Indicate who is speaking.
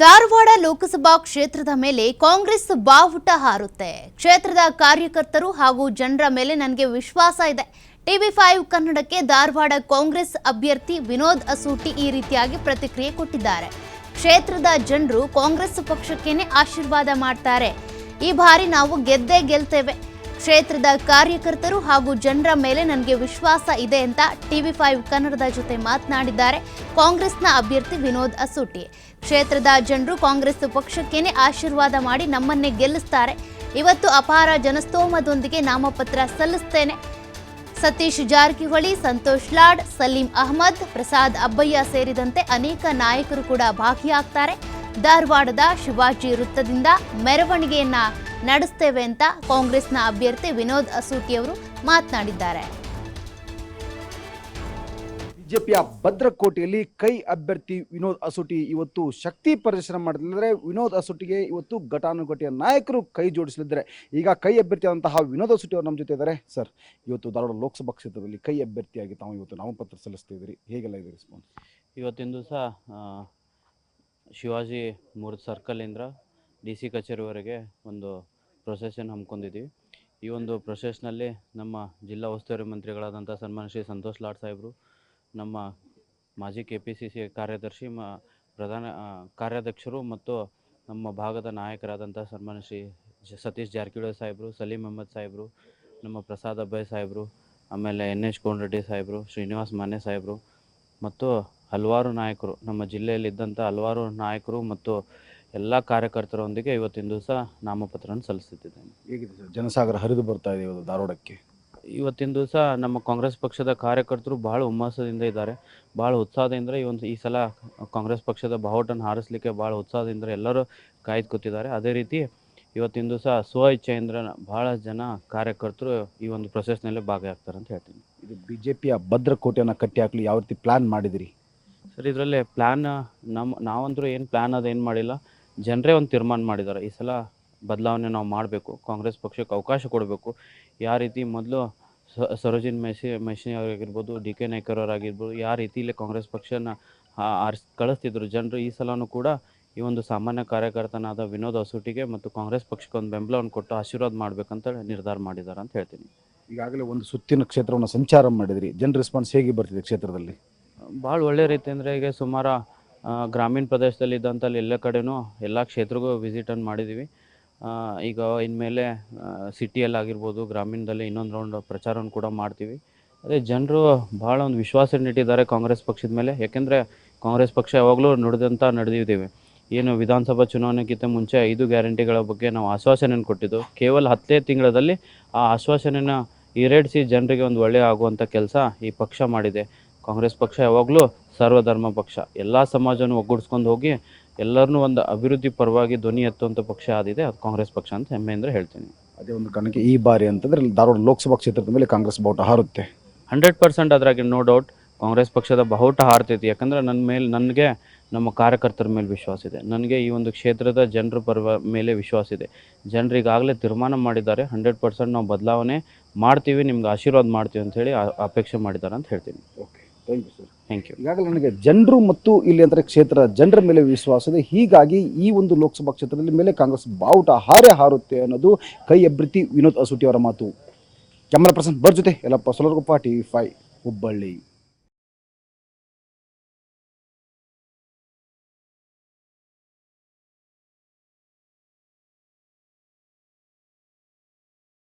Speaker 1: ಧಾರವಾಡ ಲೋಕಸಭಾ ಕ್ಷೇತ್ರದ ಮೇಲೆ ಕಾಂಗ್ರೆಸ್ ಬಾವುಟ ಹಾರುತ್ತೆ. ಕ್ಷೇತ್ರದ ಕಾರ್ಯಕರ್ತರು ಹಾಗೂ ಜನರ ಮೇಲೆ ನನಗೆ ವಿಶ್ವಾಸ ಇದೆ. ಟಿವಿ ಫೈವ್ ಕನ್ನಡಕ್ಕೆ ಧಾರವಾಡ ಕಾಂಗ್ರೆಸ್ ಅಭ್ಯರ್ಥಿ ವಿನೋದ್ ಅಸೂಟಿ ಈ ರೀತಿಯಾಗಿ ಪ್ರತಿಕ್ರಿಯೆ ಕೊಟ್ಟಿದ್ದಾರೆ. ಕ್ಷೇತ್ರದ ಜನರು ಕಾಂಗ್ರೆಸ್ ಪಕ್ಷಕ್ಕೇನೆ ಆಶೀರ್ವಾದ ಮಾಡ್ತಾರೆ. ಈ ಬಾರಿ ನಾವು ಗೆದ್ದೇ ಗೆಲ್ತೇವೆ. ಕ್ಷೇತ್ರದ ಕಾರ್ಯಕರ್ತರು ಹಾಗೂ ಜನರ ಮೇಲೆ ನನಗೆ ವಿಶ್ವಾಸ ಇದೆ ಅಂತ ಟಿವಿ ಫೈವ್ ಕನ್ನಡದ ಜೊತೆ ಮಾತನಾಡಿದ್ದಾರೆ. ಕಾಂಗ್ರೆಸ್ನ ಅಭ್ಯರ್ಥಿ ವಿನೋದ್ ಅಸೂಟಿ ಕ್ಷೇತ್ರದ ಜನರು ಕಾಂಗ್ರೆಸ್ ಪಕ್ಷಕ್ಕೇನೆ ಆಶೀರ್ವಾದ ಮಾಡಿ ನಮ್ಮನ್ನೇ ಗೆಲ್ಲಿಸ್ತಾರೆ. ಇವತ್ತು ಅಪಾರ ಜನಸ್ತೋಮದೊಂದಿಗೆ ನಾಮಪತ್ರ ಸಲ್ಲಿಸ್ತೇನೆ. ಸತೀಶ್ ಜಾರಕಿಹೊಳಿ, ಸಂತೋಷ್ ಲಾಡ್, ಸಲೀಂ ಅಹಮದ್, ಪ್ರಸಾದ್ ಅಬ್ಬಯ್ಯ ಸೇರಿದಂತೆ ಅನೇಕ ನಾಯಕರು ಕೂಡ ಭಾಗಿಯಾಗ್ತಾರೆ. ಧಾರವಾಡದ ಶಿವಾಜಿ ವೃತ್ತದಿಂದ ಮೆರವಣಿಗೆಯನ್ನ ನಡೆಸ್ತೇವೆ ಅಂತ ಕಾಂಗ್ರೆಸ್ನ ಅಭ್ಯರ್ಥಿ ವಿನೋದ್ ಅಸೂಟಿ ಅವರು ಮಾತನಾಡಿದ್ದಾರೆ.
Speaker 2: ಬಿಜೆಪಿಯ ಭದ್ರಕೋಟೆಯಲ್ಲಿ ಕೈ ಅಭ್ಯರ್ಥಿ ವಿನೋದ್ ಅಸೋಟಿ ಇವತ್ತು ಶಕ್ತಿ ಪ್ರದರ್ಶನ ಮಾಡಿದ್ರೆ ವಿನೋದ್ ಅಸೋಟಿಗೆ ಇವತ್ತು ಘಟಾನುಘಟಿಯ ನಾಯಕರು ಕೈ ಜೋಡಿಸಲಿದ್ದಾರೆ. ಈಗ ಕೈ ಅಭ್ಯರ್ಥಿ ಆದಂತಹ ವಿನೋದ್ ಅಸೋಟಿ ಅವರು ನಮ್ಮ ಜೊತೆ ಇದ್ದಾರೆ. ಸರ್ ಇವತ್ತು ಧಾರವಾಡ ಲೋಕಸಭಾ ಕ್ಷೇತ್ರದಲ್ಲಿ ಕೈ ಅಭ್ಯರ್ಥಿಯಾಗಿ ತಾವು ಇವತ್ತು ನಾಮಪತ್ರ ಸಲ್ಲಿಸ್ತಿದ್ದೀರಿ ಹೇಗೆಲ್ಲ ಇದೆ ರೆಸ್ಪಾನ್ಸ್
Speaker 3: ಇವತ್ತಿಂದು ದಿವಸ ಶಿವಾಜಿ ಮೂರು ಸರ್ಕಲಿಂದ ಡಿ ಸಿ ಕಚೇರಿವರೆಗೆ ಒಂದು ಪ್ರೊಸೆಷನ್ ಹಮ್ಮಿಕೊಂಡಿದ್ದೀವಿ ಈ ಒಂದು ಪ್ರೊಸೆಸ್ನಲ್ಲಿ ನಮ್ಮ ಜಿಲ್ಲಾ ಉಸ್ತುವಾರಿ ಮಂತ್ರಿಗಳಾದಂಥ ಸನ್ಮಾನ ಶ್ರೀ ಸಂತೋಷ್ ಲಾಡ್ ಸಾಹೇಬರು, ನಮ್ಮ ಮಾಜಿ ಕೆ ಪಿ ಸಿ ಸಿ ಕಾರ್ಯದರ್ಶಿ ಮ, ಪ್ರಧಾನ ಕಾರ್ಯಾಧ್ಯಕ್ಷರು ಮತ್ತು ನಮ್ಮ ಭಾಗದ ನಾಯಕರಾದಂಥ ಸನ್ಮಾನ ಶ್ರೀ ಸತೀಶ್ ಜಾರಕಿಹೊಳಿ ಸಾಹೇಬರು, ಸಲೀಂ ಅಹಮ್ಮದ್ ಸಾಹೇಬರು, ನಮ್ಮ ಪ್ರಸಾದ್ ಅಬ್ಬಾಯಿ ಸಾಹೇಬರು, ಆಮೇಲೆ ಎನ್ ಎಚ್ ಕೋನರೆಡ್ಡಿ ಸಾಹೇಬರು, ಶ್ರೀನಿವಾಸ್ ಮಾನೆ ಸಾಹೇಬರು ಮತ್ತು ಹಲವಾರು ನಾಯಕರು ನಮ್ಮ ಜಿಲ್ಲೆಯಲ್ಲಿ ಇದ್ದಂಥ ಹಲವಾರು ನಾಯಕರು ಮತ್ತು ಎಲ್ಲ ಕಾರ್ಯಕರ್ತರೊಂದಿಗೆ ಇವತ್ತಿನ ದಿವಸ ನಾಮಪತ್ರವನ್ನು ಸಲ್ಲಿಸುತ್ತಿದ್ದೇನೆ.
Speaker 2: ಹೇಗಿದೆ ಸರ್? ಜನಸಾಗರ ಹರಿದು ಬರ್ತಾ ಇದೆ ಇವತ್ತು ಧಾರವಾಡಕ್ಕೆ.
Speaker 3: ಇವತ್ತಿನ ದಿವಸ ನಮ್ಮ ಕಾಂಗ್ರೆಸ್ ಪಕ್ಷದ ಕಾರ್ಯಕರ್ತರು ಭಾಳ ಉಮ್ಮಾಸದಿಂದ ಇದ್ದಾರೆ. ಭಾಳ ಉತ್ಸಾಹದಿಂದ ಈ ಒಂದು ಈ ಸಲ ಕಾಂಗ್ರೆಸ್ ಪಕ್ಷದ ಬಾವುಟನ್ನು ಹಾರಿಸಲಿಕ್ಕೆ ಭಾಳ ಉತ್ಸಾಹದಿಂದ ಎಲ್ಲರೂ ಕಾಯ್ದು ಕೂತಿದ್ದಾರೆ. ಅದೇ ರೀತಿ ಇವತ್ತಿನ ದಿವಸ ಸ್ವ ಇಚ್ಛೆಯಿಂದ ಭಾಳ ಜನ ಕಾರ್ಯಕರ್ತರು ಈ ಒಂದು ಪ್ರೊಸೆಸ್ನಲ್ಲಿ ಭಾಗಿಯಾಗ್ತಾರೆ ಅಂತ ಹೇಳ್ತೀನಿ.
Speaker 2: ಇದು ಬಿಜೆಪಿಯ ಭದ್ರಕೋಟೆಯನ್ನು ಕಟ್ಟಿ ಹಾಕಲು ಯಾವ ರೀತಿ ಪ್ಲ್ಯಾನ್ ಮಾಡಿದಿರಿ?
Speaker 3: ಸರ್, ಇದರಲ್ಲಿ ಪ್ಲ್ಯಾನ್ ನಮ್ಮ ನಾವಂದ್ರೂ ಏನು ಪ್ಲ್ಯಾನ್ ಅದೇನು ಮಾಡಿಲ್ಲ. ಜನರೇ ಒಂದು ತೀರ್ಮಾನ ಮಾಡಿದ್ದಾರೆ ಈ ಸಲ ಬದಲಾವಣೆ ನಾವು ಮಾಡಬೇಕು, ಕಾಂಗ್ರೆಸ್ ಪಕ್ಷಕ್ಕೆ ಅವಕಾಶ ಕೊಡಬೇಕು. ಯಾವ ರೀತಿ ಮೊದಲು ಸರೋಜಿನ್ ಮೆಸಿ ಮೆಶಿ ಅವರಾಗಿರ್ಬೋದು, ಡಿ ಕೆ ನಾಯ್ಕರ್ ಅವರಾಗಿರ್ಬೋದು ಯಾವ ರೀತಿಯಲ್ಲಿ ಕಾಂಗ್ರೆಸ್ ಪಕ್ಷನ ಆರಿಸ್, ಕಳಿಸ್ತಿದ್ರು. ಜನರು ಈ ಸಲವೂ ಕೂಡ ಈ ಒಂದು ಸಾಮಾನ್ಯ ಕಾರ್ಯಕರ್ತನಾದ ವಿನೋದ್ ಅಸೂಟಿಗೆ ಮತ್ತು ಕಾಂಗ್ರೆಸ್ ಪಕ್ಷಕ್ಕೆ ಒಂದು ಬೆಂಬಲವನ್ನು ಕೊಟ್ಟು ಆಶೀರ್ವಾದ ಮಾಡಬೇಕಂತ ನಿರ್ಧಾರ ಮಾಡಿದ್ದಾರೆ ಅಂತ ಹೇಳ್ತೀನಿ.
Speaker 2: ಈಗಾಗಲೇ ಒಂದು ಸುತ್ತಿನ ಕ್ಷೇತ್ರವನ್ನು ಸಂಚಾರ ಮಾಡಿದ್ರಿ. ಜನ ರೆಸ್ಪಾನ್ಸ್ ಹೇಗೆ ಬರ್ತಿದೆ ಕ್ಷೇತ್ರದಲ್ಲಿ?
Speaker 3: ಭಾಳ ಒಳ್ಳೆ ರೀತಿ ಅಂದರೆ ಈಗ ಸುಮಾರು ಗ್ರಾಮೀಣ ಪ್ರದೇಶದಲ್ಲಿ ಇದ್ದಂಥಲ್ಲಿ ಎಲ್ಲ ಕಡೆನೂ ಎಲ್ಲ ಕ್ಷೇತ್ರಗೂ ವಿಸಿಟನ್ನು ಮಾಡಿದ್ದೀವಿ ಈಗ ಇನ್ಮೇಲೆ ಸಿಟಿಯಲ್ಲಿ ಆಗಿರ್ಬೋದು, ಗ್ರಾಮೀಣದಲ್ಲಿ ಇನ್ನೊಂದು ರೌಂಡ್ ಪ್ರಚಾರವನ್ನು ಕೂಡ ಮಾಡ್ತೀವಿ. ಅದೇ ಜನರು ಭಾಳ ಒಂದು ವಿಶ್ವಾಸ ನೀಟ್ಟಿದ್ದಾರೆ ಕಾಂಗ್ರೆಸ್ ಪಕ್ಷದ ಮೇಲೆ. ಯಾಕೆಂದರೆ ಕಾಂಗ್ರೆಸ್ ಪಕ್ಷ ಯಾವಾಗಲೂ ನಡೆದಂಥ ನಡೆದಿದ್ದೀವಿ ಏನು ವಿಧಾನಸಭಾ ಚುನಾವಣೆಗಿಂತ ಮುಂಚೆ ಐದು ಗ್ಯಾರಂಟಿಗಳ ಬಗ್ಗೆ ನಾವು ಆಶ್ವಾಸನೆಯನ್ನು ಕೊಟ್ಟಿದ್ದು. ಕೇವಲ ಹತ್ತೇ ತಿಂಗಳಲ್ಲಿ ಆ ಆಶ್ವಾಸನೆನ ಈಡೇರಿಸಿ ಜನರಿಗೆ ಒಂದು ಒಳ್ಳೆಯ ಆಗುವಂಥ ಕೆಲಸ ಈ ಪಕ್ಷ ಮಾಡಿದೆ. ಕಾಂಗ್ರೆಸ್ ಪಕ್ಷ ಯಾವಾಗಲೂ ಸರ್ವಧರ್ಮ ಪಕ್ಷ. ಎಲ್ಲ ಸಮಾಜವನ್ನು ಒಗ್ಗೂಡಿಸ್ಕೊಂಡು ಹೋಗಿ ಎಲ್ಲರನ್ನೂ ಒಂದು ಅಭಿವೃದ್ಧಿ ಪರವಾಗಿ ಧ್ವನಿ ಎತ್ತುವಂಥ ಪಕ್ಷ ಆದಿದೆ ಅದು ಕಾಂಗ್ರೆಸ್ ಪಕ್ಷ ಅಂತ ಹೆಮ್ಮೆಯಿಂದ ಹೇಳ್ತೀನಿ.
Speaker 2: ಅದೇ ಒಂದು ಕಾರಣಕ್ಕೆ ಈ ಬಾರಿ ಅಂತಂದ್ರೆ ಧಾರವಾಡ ಲೋಕಸಭಾ ಕ್ಷೇತ್ರದ ಮೇಲೆ ಕಾಂಗ್ರೆಸ್ ಬಾವುಟ ಹಾರುತ್ತೆ.
Speaker 3: ಹಂಡ್ರೆಡ್ ಪರ್ಸೆಂಟ್ ಅದ್ರಾಗೆ ನೋ ಡೌಟ್ ಕಾಂಗ್ರೆಸ್ ಪಕ್ಷದ ಬಹುಟ ಹಾರ್ತೈತಿ. ಯಾಕಂದ್ರೆ ನನ್ನ ಮೇಲೆ ನನಗೆ ನಮ್ಮ ಕಾರ್ಯಕರ್ತರ ಮೇಲೆ ವಿಶ್ವಾಸ ಇದೆ. ನನಗೆ ಈ ಒಂದು ಕ್ಷೇತ್ರದ ಜನರ ಪರವ ಮೇಲೆ ವಿಶ್ವಾಸ ಇದೆ. ಜನರಿಗಾಗಲೇ ತೀರ್ಮಾನ ಮಾಡಿದ್ದಾರೆ. ಹಂಡ್ರೆಡ್ ಪರ್ಸೆಂಟ್ ನಾವು ಬದಲಾವಣೆ ಮಾಡ್ತೀವಿ ನಿಮ್ಗೆ ಆಶೀರ್ವಾದ ಮಾಡ್ತೀವಿ ಅಂತ ಹೇಳಿ ಅಪೇಕ್ಷೆ ಮಾಡಿದ್ದಾರೆ ಅಂತ ಹೇಳ್ತೀನಿ.
Speaker 2: Okay. Thank you sir
Speaker 3: thank you
Speaker 2: ಈಗಾಗಲೇ ನನಗೆ ಜನರು ಮತ್ತು ಇಲ್ಲಿ ಅಂದರೆ ಕ್ಷೇತ್ರ ಜನರ ಮೇಲೆ ವಿಶ್ವಾಸ ಇದೆ. ಹೀಗಾಗಿ ಈ ಒಂದು ಲೋಕಸಭಾ ಕ್ಷೇತ್ರದಲ್ಲಿ ಮೇಲೆ ಕಾಂಗ್ರೆಸ್ ಬಾವುಟ ಹಾರೇ ಹಾರುತ್ತೆ ಅನ್ನೋದು ಕೈ ಅಭ್ಯರ್ಥಿ ವಿನೋದ್ ಅಸುಟಿ ಅವರ ಮಾತು. ಕ್ಯಾಮರಾ ಪರ್ಸನ್ ಬರ್ ಜೊತೆ ಎಲ್ಲಪ್ಪ ಸೊಲರ್ಗೊಪ್ಪ ಟಿ ವಿ ಫೈ ಹುಬ್ಬಳ್ಳಿ.